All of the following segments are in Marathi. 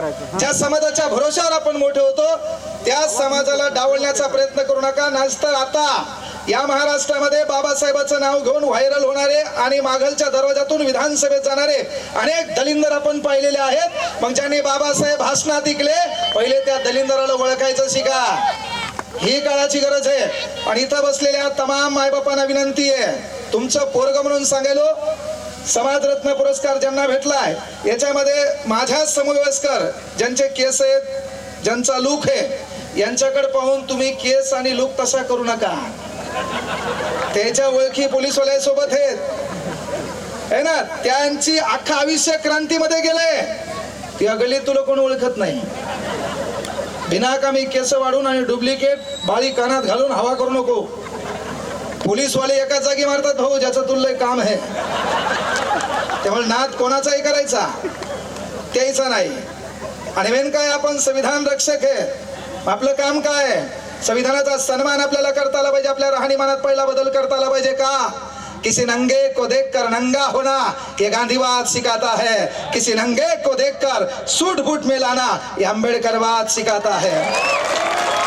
करायचं. ज्या समाजाच्या भरोशावर आपण मोठे होतो त्या समाजाला डावलण्याचा प्रयत्न करू नका. नाचतर आता या महाराष्ट्रामध्ये बाबासाहेबाचं नाव घेऊन व्हायरल होणारे आणि मागलच्या दरवाजातून विधानसभेत जाणारे अनेक दलिंदर आपण पाहिलेले आहेत. मग ज्यांनी बाबासाहेब भाषणात ऐकले पहिले त्या दलिंदराला ओळखायचं शिका. ही काळाची गरज आहे. आणि इथं बसलेल्या तमाम मायबापांना विनंती आहे. तुमचं पोरग म्हणून सांगायलो समाजरत्न पुरस्कार ज्यांना भेटलाय याच्यामध्ये माझ्या समवयस्कर ज्यांचे केस आहेत ज्यांचा लूक आहे यांच्याकडे पाहून तुम्ही केस आणि लूक तसा करू नका. त्याच्या ओळखी पोलीसवाल्यासोबत आहेत. है ना? त्यांची अख्खा आयुष्य क्रांतीमध्ये गेलंय. त्या गल्लीत तुला कोण ओळखत नाही. बिनाकामी केस वाढून आणि डुप्लिकेट बाळी कानात घालून हवा करू नको. पोलीसवाले एका जागी मारतात भाऊ ज्याचं तुला काम आहे. त्यामुळे नाद कोणाचाही करायचा? त्याचा नाही. आणि मेन काय आपण संविधान रक्षक आहे. आपलं काम काय आहे? संविधानाचा सन्मान आपल्याला करता आला पाहिजे. आपल्या राहणीमानात पहिला बदल करता आला पाहिजे का? किसी नंगे को देखकर नंगा होना ये गांधीवाद सिखाता है. किसी नंगे को देखकर सूट बूट में लाना ये आंबेडकरवाद सिखाता है.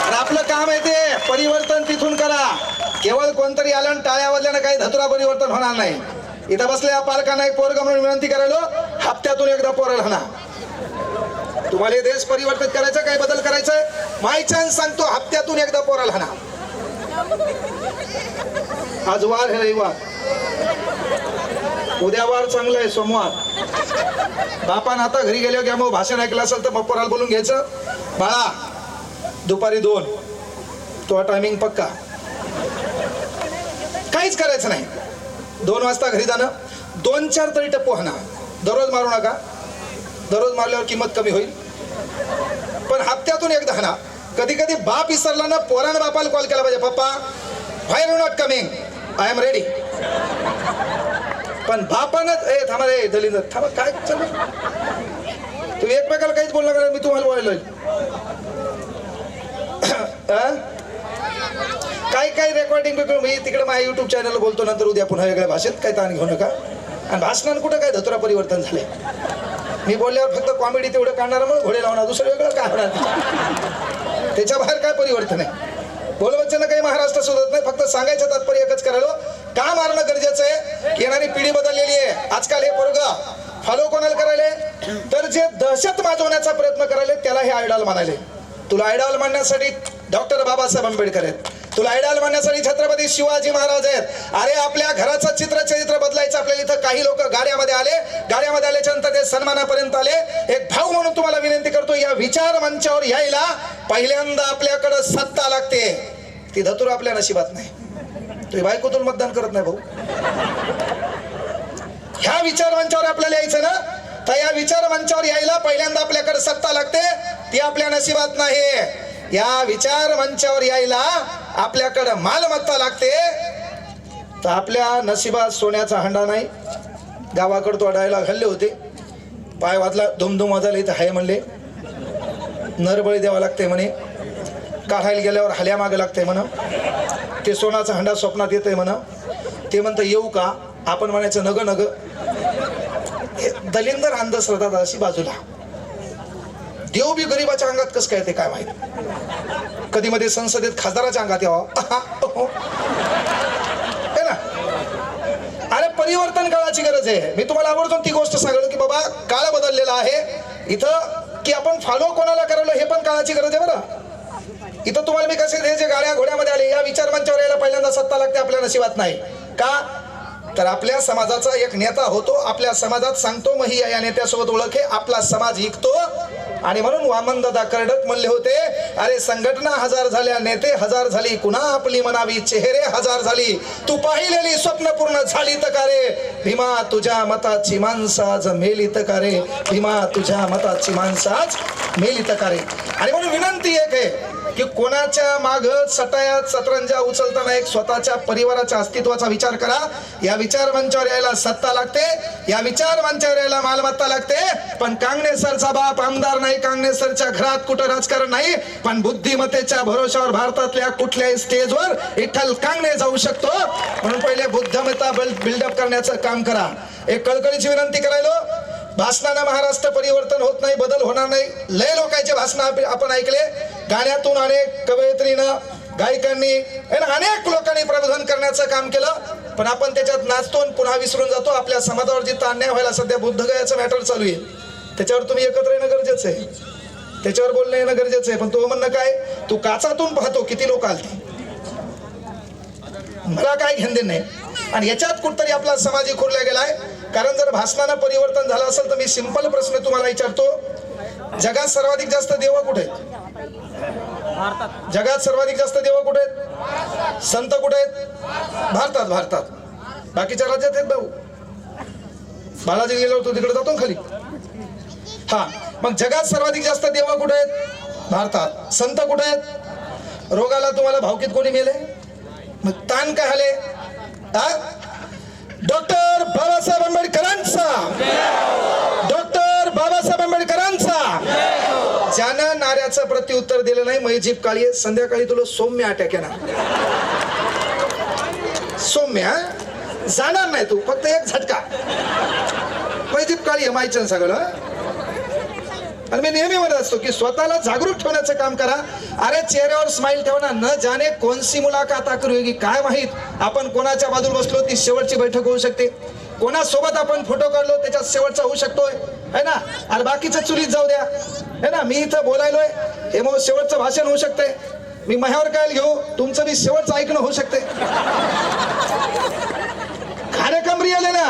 आणि आपलं काम आहे ते परिवर्तन तिथून करा. केवळ कोणतरी आलं आणि टाळ्या वाजल्यानं काही धतुरा परिवर्तन होणार नाही. इथं बसल्या पालकांना एक पोरग म्हणून विनंती करायलो हप्त्यातून एकदा पोरल म्हणा तुम्हाला देश परिवर्तित करायचं काय बदल करायचंय माय चान्स सांगतो हप्त्यातून एकदा पोराल म्हणा आज वार हे रविवार. उद्या वार चांगला आहे सोमवार. बापान आता घरी गेले की मग भाषण ऐकलं असेल तर मग पोराला बोलून घ्यायचं. बाळा दुपारी दोन. तो टायमिंग पक्का. काहीच करायचं नाही. दोन वाजता घरी जाणं दोन चार तरी टप्पू हाना दररोज मारू नका. दररोज मारल्यावर किंमत कमी होईल. पण हप्त्यातून एकदा हाना कधी कधी बाप विसरला ना पोरानं बापाला कॉल केला पाहिजे पप्पा why you not coming I am ready पण बापानं ए थांबा रे दलिंद थांबा काय चालू तुम्ही एकमेकाला काहीच बोलणार मी तुम्हाला बोलायला काही काय काय रेकॉर्डिंग मी तिकडे माझ्या युट्यूब चॅनल बोलतो नंतर उद्या पुन्हा वेगळ्या भाषेत काय ताण घेऊ नका. आणि भाषणात कुठं काय धतुरा परिवर्तन झाले मी बोलल्यावर फक्त कॉमेडी तेवढं काढणार मग घोडे लावणार दुसरं वेगळं काय होणार त्याच्या बाहेर काय परिवर्तन आहे? बोलवच्चनं काही महाराष्ट्र शोधत नाही फक्त सांगायचं तात्पर्य एकच करायलो का मारणं गरजेचं आहे? की येणारी पिढी बदललेली आहे. आजकाल हे पोरग फॉलो कोणाला करायले? तर जे दहशत माजवण्याचा प्रयत्न करायले त्याला हे आयडॉल म्हणाले तुला आयडॉल मांडण्यासाठी डॉक्टर बाबासाहेब आंबेडकर आहेत. तुला आयडाल म्हणण्यासाठी छत्रपती शिवाजी महाराज आहेत. अरे आपल्या घराचं चित्र चरित्र बदलायचं आपल्याला इथं काही लोक गाड्यामध्ये आले. गाड्यामध्ये आल्याच्यानंतर ते सन्मानापर्यंत आले. एक भाऊ म्हणून तुम्हाला विनंती करतो या विचार मंचावर यायला पहिल्यांदा आपल्याकडं सत्ता लागते. ती धतूर आपल्या नशिबात नाही. तुझी बायकोतून मतदान करत नाही भाऊ. ह्या विचार मंचावर आपल्याला यायचं ना? तर या विचार मंचावर यायला पहिल्यांदा आपल्याकडे सत्ता लागते. ती आपल्या नशिबात नाही. या विचार मंचावर यायला आपल्याकडं मालमत्ता लागते. तर आपल्या नशिबात सोन्याचा हंडा नाही. गावाकडं तो डायलॉग हल्ले होते. पाय वाजला धुमधुम वाजायला इथं हाय म्हणले. नरबळी द्यावा लागते म्हणे. काढायला गेल्यावर हल्या मागे लागते म्हणा. ते सोनाचा हंडा स्वप्नात येतंय म्हणा. ते म्हणतं येऊ का? आपण म्हणायचं नग नग. हे दलिंदर अंधश्रद्धा अशी बाजूला. देव बी गरीबाच्या अंगात कसं काय ते काय माहीत? कधी मध्ये संसदेत खासदाराच्या अंगात यावं. ना? अरे परिवर्तन काळाची गरज आहे. मी तुम्हाला आवडतो ती गोष्ट सांगलो की बाबा काळ बदललेला आहे. इथं की आपण फॉलो कोणाला करायला हे पण काळाची गरज आहे बरं. इथं तुम्हाला मी कसे हे जे गाड्या घोड्यामध्ये आले या विचार मंचावर यायला पहिल्यांदा सत्ता लागते आपल्या नशिबात नाही. का? तर आपल्या समाजाचा एक नेता होतो आपल्या समाजात सांगतो मग ही या नेत्यासोबत ओळख आहे आपला समाज ऐकतो आणि म्हणून वामनदादा कर्डक म्हणले होते अरे संघटना हजार झाल्या नेते हजार झाली कुणा आपली मनावी चेहरे हजार झाली तू पाहिलेली स्वप्न पूर्ण झाली तर का रे? भीमा तुझ्या मताची माणसं आज मेली तर का रे? भीमा तुझ्या मताची माणसं आज मेली तर का रे? आणि म्हणून विनंती एक आहे की कोणाच्या माग सटायात सतरंजा उचलताना एक स्वतःच्या परिवाराच्या अस्तित्वाचा विचार करा. या विचार मंचावर यायला सत्ता लागते. या विचार मंचावर यायला मालमत्ता लागते. पण कांगणेसरचा बाप आमदार नाही कांगणेसरच्या घरात कुठं राजकारण नाही. पण बुद्धिमत्तेच्या भरोशावर भारतातल्या कुठल्याही स्टेजवर विठ्ठल कांगणे जाऊ शकतो. म्हणून पहिले बुद्धमत्ता बिल्डअप करण्याचं काम करा. एक कळकळीची विनंती करायलो. भाषणानं महाराष्ट्र परिवर्तन होत नाही बदल होणार नाही. लय लोकांचे भाषण आपण ऐकले. गाण्यातून अनेक कवयित्रीनं गायकांनी आणि अनेक लोकांनी प्रबोधन करण्याचं काम केलं. पण आपण त्याच्यात नाचतो आणि पुन्हा विसरून जातो. आपल्या समाजावर जिथं अन्याय व्हायला सध्या बुद्धगयाचं मॅटर चालू आहे. त्याच्यावर तुम्ही एकत्र येणं गरजेचं आहे. त्याच्यावर बोलणं येणं गरजेचं आहे. पण तो म्हणणं काय? तू काचातून पाहतो किती लोक आलते. मला काय घेणं देणं नाही. आणि याच्यात कुठतरी आपला समाज खुरला गेलाय. कारण जर भाषणानं परिवर्तन झालं असेल तर मी सिंपल प्रश्न तुम्हाला विचारतो. जगात सर्वाधिक जास्त देव कुठे आहेत? जगात सर्वाधिक जास्त देव कुठे आहेत? संत कुठे आहेत? भारतात भारतात. बाकीच्या राज्यात आहेत भाऊ. बालाजी गेलो होतो तिकडे जातो ना खाली. हा मग जगात सर्वाधिक जास्त देव कुठे आहेत? भारतात. संत कुठे आहेत? रोगाला तुम्हाला भावकीत कोणी मेले मग ताण काय आले? डॉक्टर बाबासाहेब आंबेडकरांचा. डॉक्टर बाबासाहेब आंबेडकरांचा. ज्यानं नाऱ्याचं प्रत्युत्तर दिलं नाही मैजीप काळी संध्याकाळी तुला सौम्य अटॅक येणार. सौम्य जाणार नाही तू फक्त एक झटका. मैजीप काळी आहे माहिती सगळं आणि मी नेहमी म्हणत असतो की स्वतःला जागरूक ठेवण्याचं काम करा. अरे चेहऱ्यावर स्माइल ठेवणार न जाणे कोणसी मुलाखत आकरू की काय माहीत? आपण कोणाच्या बाजूला बसलो ती शेवटची बैठक होऊ शकते. कोणासोबत आपण फोटो काढलो त्याच्यात शेवटचा होऊ शकतोय. है ना? अरे बाकीचं चुलीत जाऊ द्या. हे ना? मी इथं बोलायलोय. हे मग शेवटचं भाषण होऊ शकते मी मह्यावर काय घेऊ तुमचं मी शेवटचं ऐकणं होऊ शकते कार्यक्रम रियल आहे ना?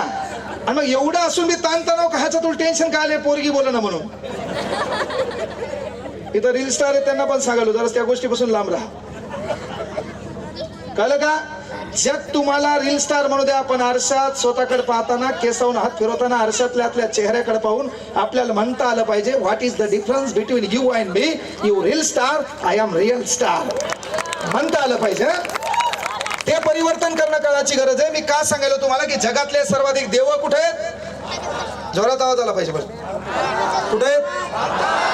आणि मग एवढं असून मी ताणतणाव कहायचं तुला टेन्शन काय आले पोरगी बोल ना म्हणून. इथं रील स्टार आहे त्यांना पण सांगालो जरा त्या गोष्टीपासून लांब राहा. कळलं का? जग तुम्हाला रील स्टार म्हणू द्या. आपण आरशात स्वतःकडे पाहताना केसावून हात फिरवताना आरशातल्या आपल्या चेहऱ्याकडे पाहून आपल्याला म्हणता आलं पाहिजे what is the difference between you and me you reel star I am real star म्हणता आलं पाहिजे ते परिवर्तन करणं काळाची गरज आहे. मी का सांगायला तुम्हाला की जगातले सर्वाधिक देव कुठे आहेत? जोरात आवाज आला पाहिजे बरं. कुठे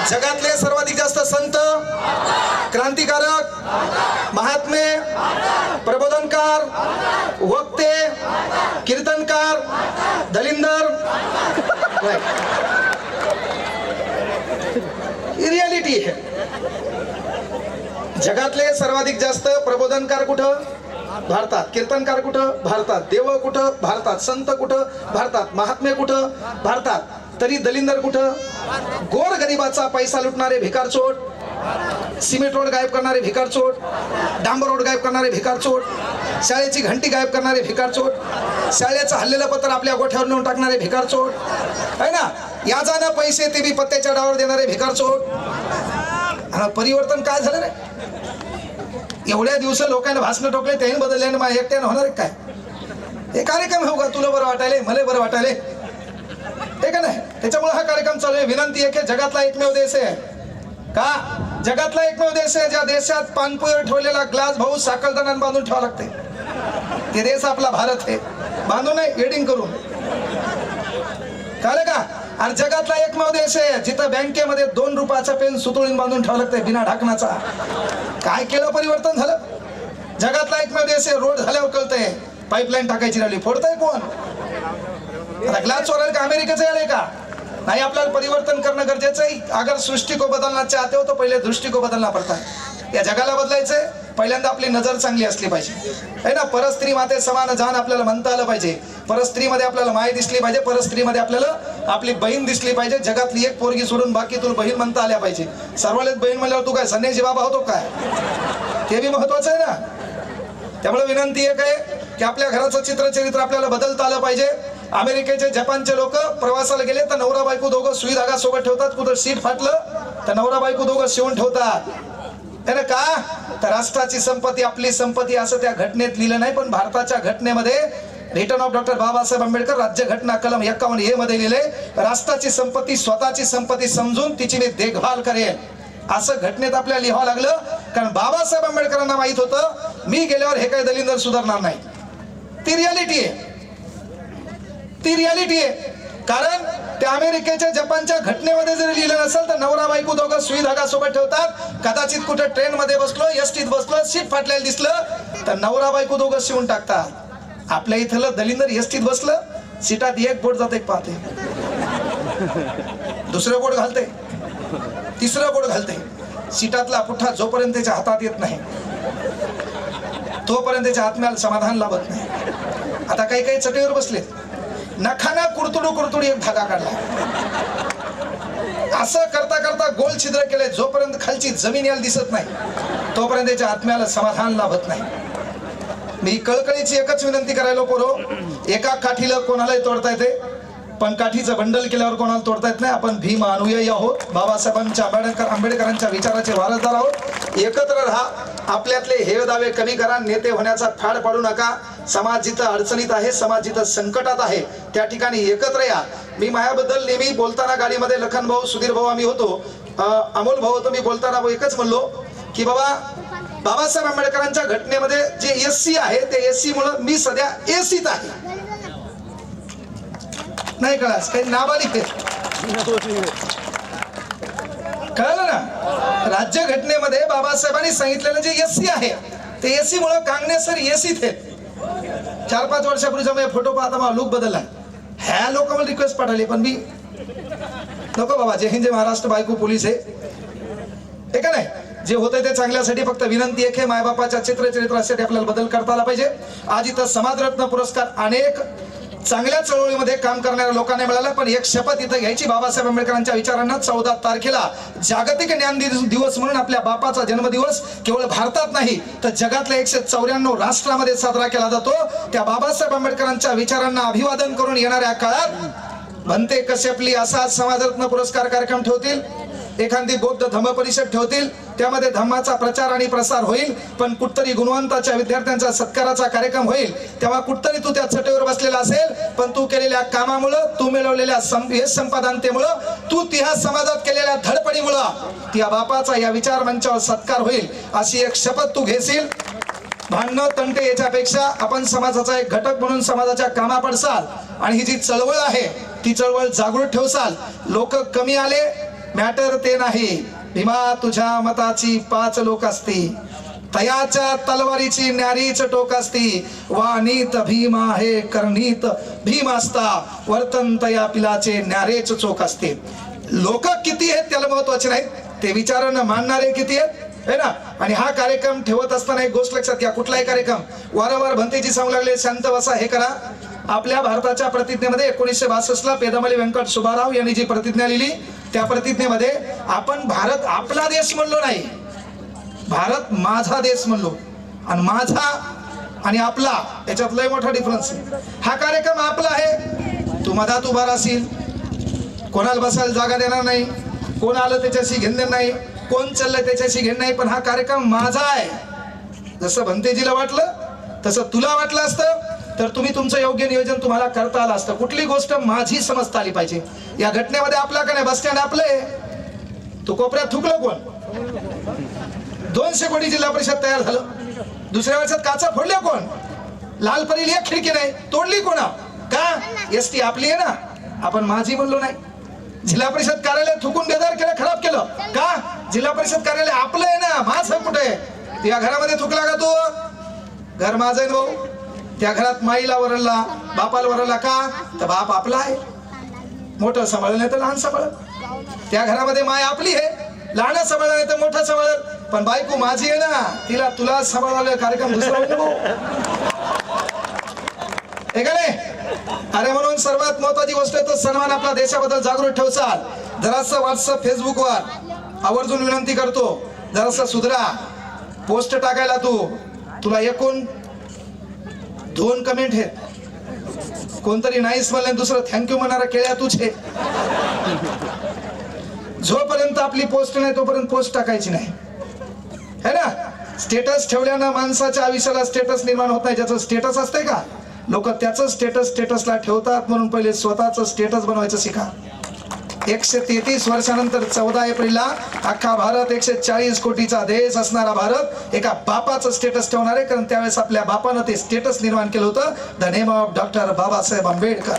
जगातले सर्वाधिक जास्त संत क्रांतिकारक महात्मे प्रबोधनकार वक्ते कीर्तनकार दलिंदर रियालिटी आहे. जगातले सर्वाधिक जास्त प्रबोधनकार कुठं? भारतात. कीर्तनकार कुठं? भारतात. देव कुठं? भारतात. संत कुठं? भारतात. महात्मे कुठं? भारतात. तरी दलिंदर कुठं? गोर गरिबाचा पैसा लुटणारे भिकारचोट सिमेंट रोड गायब करणारे भिकारचोट डांबर रोड गायब करणारे भिकारचोट शाळेची घंटी गायब करणारे भिकारचोट शाळेचं हल्लेलं पत्र आपल्या गोठ्यावर नेऊन टाकणारे भिकारचोट आहे ना? याजानं पैसे ते बी पत्त्याच्या डावर देणारे भिकारचोट आणि परिवर्तन काय झालं रे? एवढ्या दिवस लोकांना भाषणं टोकले त्याही बदलल्याने माझ्या एकट्यानं होणार काय? हे कार्यक्रम होऊ का? तुला बरं वाटायले मला बरं वाटायले. ठीक आहे ना त्याच्यामुळे हा कार्यक्रम चालू आहे. विनंती आहे की जगातला एकमेव देश आहे. का? जगातला एकमेव देश आहे ज्या देशात पानपोयर ठेवलेला ग्लास भाऊ साखळदणाने बांधून ठेवा लागते. ते देश आपला भारत आहे. बांधून नाही एडिंग करून. कळलं का? आणि जगातला एकमेव देश आहे जिथं बँकेमध्ये दोन रुपयाचा पेन सुतळून बांधून ठेवा लागतंय बिना ढाकणाचा. काय केलं परिवर्तन झालं? जगातला एकमेव देश आहे रोड झाल्यावर कळतंय. पाईपलाईन टाकायची राहिली फोडताय कोण? आता ग्लास चोरायला का अमेरिकेचं आलंय का? नाही आपल्याला परिवर्तन करणं गरजेचं आहे. अगर सृष्टी को बदलना चाहते हो तो पहिले दृष्टी को बदलना पडता. है या जगाला बदलायचंय. पहिल्यांदा आपली नजर चांगली असली पाहिजे. आहे ना? परस्त्री माते समान जाण आपल्याला म्हणता आलं पाहिजे. परस्त्रीमध्ये आपल्याला माय दिसली पाहिजे. परस्त्रीमध्ये आपल्याला आपली बहीण दिसली पाहिजे. जगातली एक पोरगी सोडून बाकी तुला बहीण म्हणता आल्या पाहिजे. सर्वालेच बहीण म्हणल्यावर तू काय संन्यासी बाबा होतो काय ते बी महत्वाचं आहे ना? त्यामुळे विनंती एक आहे की आपल्या घराचं चित्र चरित्र आपल्याला बदलता आलं पाहिजे. अमेरिकेचे जपानचे लोक प्रवासाला गेले तर नवरा बायको दोघं सुई धागा सोबत ठेवतात कुठं सीट फाटलं तर नवरा बायको दोघं शिवून ठेवतात. त्यानं का? तर राष्ट्राची संपत्ती आपली संपत्ती असं त्या घटनेत लिहिलं नाही पण भारताच्या घटनेमध्ये return of doctor Babasaheb Ambedkar राज्य घटना कलम एकावन्न हे मध्ये लिहिले राष्ट्राची संपत्ती स्वतःची संपत्ती समजून तिची मी देखभाल करेन. असं घटनेत आपल्याला लिहावं लागलं कारण बाबासाहेब आंबेडकरांना माहीत होतं मी गेल्यावर हे काही दलिंदर सुधारणार नाही. ती रियालिटी आहे. ती रियालिटी आहे. कारण त्या अमेरिकेच्या जपानच्या घटनेमध्ये जरी लिहिलं नसेल तर नवरा बायको दोघं सुई धागा सोबत ठेवतात. कदाचित कुठं ट्रेन मध्ये बसलो एसटीत बसलो सीट फाटलेलं दिसलं तर नवरा बायको दोघं शिवून टाकतात. आपल्या इथलं दलिंदर एसटीत बसलं सीटात एक बोट जात एक पाहते. दुसरं बोट घालते. तिसरं बोट घालते. सीटातला पुठ्ठा जोपर्यंत त्याच्या हातात येत नाही तोपर्यंत त्याच्या आत्म्याला समाधान लाभत नाही. आता काही काही चटीवर बसले नखाना कुरतुडू कुरतुडी एक धागा काढला. असं करता करता गोल छिद्र केले जोपर्यंत खालची जमीन याला दिसत नाही तोपर्यंत त्याच्या आत्म्याला समाधान लाभत नाही. मी कळकळीची एकच विनंती करायला पोरो एका काठीला कोणालाही तोडता येते पण काठीचं बंडल केल्यावर कोणाला तोडता येत नाही. आपण भीम अनुयायी आहोत बाबासाहेबांच्या आंबेडकर आंबेडकरांच्या विचाराचे वारसदार आहोत. एकत्र राहा आपल्यातले हे दावे कमी करा नेते होण्याचा फाड पाडू नका. समाज जिथं अडचणीत आहे समाज जिथं संकटात आहे त्या ठिकाणी एकत्र या. मी माझ्याबद्दल नेहमी बोलताना गाडीमध्ये लखन भाऊ सुधीर भाऊ आम्ही होतो. अमोल भाऊ होतो मी बोलताना एकच म्हणलो की बाबा बाबासाहेब आंबेडकरांच्या घटनेमध्ये जे एस सी आहे ते एस सी मुळे मी सध्या एसीत आहे. नाही कळास काही नाबालिक कळलं ना? राज्य घटनेमध्ये बाबासाहेबांनी सांगितलेलं जे एस सी आहे ते एसी मुळे कांगणे सर एसीत आहेत चार पाच वर्षापूर्वीचा माझा फोटो पाहता मला लुक बदलला. ह्या लोक मला रिक्वेस्ट पाठवली पण मी नको बाबा जय हिंद जय महाराष्ट्र बायको पोलीस आहे का नाही? जे होते ते चांगल्यासाठी फक्त विनंती एक हे मायबापाच्या चित्रचरित्रासाठी आपल्याला बदल करता आला पाहिजे. आज इथं समाजरत्न पुरस्कार अनेक चांगल्या चळवळीमध्ये काम करणाऱ्या लोकांना मिळाला पण एक शपथ इथं घ्यायची बाबासाहेब आंबेडकरांच्या विचारांना चौदा तारखेला. जागतिक ज्ञान दिवस म्हणून आपल्या बापाचा जन्मदिवस केवळ भारतात नाही तर जगातल्या एकशे चौऱ्याण्णव राष्ट्रामध्ये साजरा केला जातो. त्या बाबासाहेब आंबेडकरांच्या विचारांना अभिवादन करून येणाऱ्या काळात भन्ते कश्यपली असा समाजरत्न पुरस्कार कार्यक्रम ठेवतील. एखादी बौद्ध धम्म परिषद ठेवतील. त्यामध्ये धम्माचा प्रचार आणि प्रसार होईल पण कुठतरी गुणवंताच्या विद्यार्थ्यांचा सत्काराचा कार्यक्रम होईल. तेव्हा कुठतरी तू त्या चटेवर बसलेला असेल पण तू केलेल्या कामामुळं तू मिळवलेल्या सं- यश संपादनतेमुळं तू तिहा समाजात केलेल्या धडपडीमुळं त्या बापाचा या विचार मंचावर सत्कार होईल अशी एक शपथ तू घेशील. भांडणं तंटे याच्यापेक्षा आपण समाजाचा एक घटक म्हणून समाजाच्या कामा पडसाल आणि ही जी चळवळ आहे ती चळवळ जागृत ठेवसाल. लोक कमी आले मॅटर ते नाही. भीमा तुझ्या मताची पाच लोक असती. तयाच्या तलवारीची न्यारीच टोक असती. वाणीत भीम आहे कर्णीत भीम असता. वर्तन तया पिलाचे न्यारेच चोख असते. लोक किती आहेत त्याला महत्त्वाचे नाहीत. ते विचारानं मानणारे किती आहेत? है ना? आणि हा कार्यक्रम ठेवत असताना एक गोष्ट लक्षात घ्या कुठलाही कार्यक्रम. वारंवार भंतेजी सांगू लागले शांत बसा हे करा. आपल्या भारताच्या प्रतिज्ञेमध्ये एकोणीसशे बासष्ट ला व्यंकट सुभाराव यांनी जी प्रतिज्ञा लिहिली त्या प्रतिज्ञेमध्ये आपण भारत आपला देश म्हणलो नाही. भारत माझा देश म्हणलो. आणि माझा आणि आपला याच्यात लय मोठा डिफरन्स आहे. हा कार्यक्रम आपला आहे. तू मधात उभा राहशील. कोणाला बसायला जागा देणार नाही. कोण आलं त्याच्याशी घेणं नाही. कोण चाललंय त्याच्याशी घेणं नाही. पण हा कार्यक्रम माझा आहे. जसं भंतेजीला वाटलं तसं तुला वाटलं असतं. तर तुम्ही तुमचं योग्य नियोजन तुम्हाला करता आलं असतं. कुठली गोष्ट माझी समजता आली पाहिजे. या घटनेमध्ये आपला का नाही बस स्टँड आपलं आहे. तू कोपऱ्यात थुकलो कोण? दोनशे कोटी जिल्हा परिषद तयार झालं. दुसऱ्या वर्षात काचा फोडल्या कोण? लाल परील एक खिडकी नाही तोडली कोणा का? एस टी आपली आहे ना? आपण माझी म्हणलो नाही. जिल्हा परिषद कार्यालय थुकून बेदार केलं खराब केलं. का? जिल्हा परिषद कार्यालय आपलं आहे ना? माझं कुठे आहे? या घरामध्ये थुकला का तू? घर माझं आहे भाऊ? त्या घरात माईला वरळला बापाला वरळला का? तर बाप आपला आहे. मोठं सांभाळलं नाही तर लहान सांभाळलं त्या घरामध्ये माय आपली आहे. लहान सांभाळलं नाही तर मोठं सांभाळलं पण बायको माझी आहे ना तिला तुला सांभाळायला कार्यक्रम दुसरा हे का नाही? अरे म्हणून सर्वात महत्वाची गोष्ट आहे तो सन्मान आपला देशाबद्दल जागृत ठेवसाल जरासं व्हॉट्सअप फेसबुकवर आवर्जून विनंती करतो. जरासा सुधरा. पोस्ट टाकायला तू. तुला एकूण दोन कमेंट आहेत. कोणतरी नाहीच म्हणलं दुसरं थँक्यू म्हणारा केळ्या तुझे जोपर्यंत आपली पोस्ट नाही तोपर्यंत पोस्ट टाकायची नाही. है ना? स्टेटस ठेवल्यानं माणसाच्या आयुष्याला स्टेटस निर्माण होत नाही. ज्याचं स्टेटस असतंय का? लोक त्याचं स्टेटस स्टेटसला ठेवतात म्हणून पहिले स्वतःचं स्टेटस बनवायचं शिका. एकशे तेहतीस वर्षानंतर चौदा एप्रिलला अख्खा भारत एकशे चाळीस कोटीचा देश असणारा भारत एका बापाचं स्टेटस ठेवणार आहे. कारण त्यावेळेस आपल्या बापानं ते स्टेटस निर्माण केलं होतं. The name of doctor Babasaheb Ambedkar.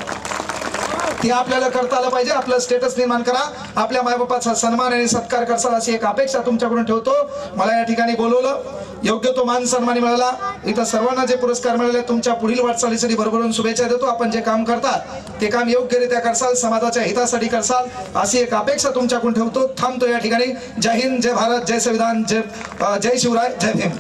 ते आपल्याला करता आलं पाहिजे. आपलं स्टेटस निर्माण करा. आपल्या मायबापाचा सन्मान आणि सत्कार करसाल अशी एक अपेक्षा तुमच्याकडून ठेवतो. मला या ठिकाणी बोलवलं. योग्य तो मान सन्मानी मिळाला. इथं सर्वांना जे पुरस्कार मिळाले तुमच्या पुढील वाटचालीसाठी भरभरून शुभेच्छा देतो. आपण जे काम करतात ते काम योग्यरित्या करसाल समाजाच्या हितासाठी करसाल अशी एक अपेक्षा तुमच्याकडून ठेवतो. थांबतो या ठिकाणी. जय हिंद जय भारत जय संविधान जय जय शिवराय जय भीम.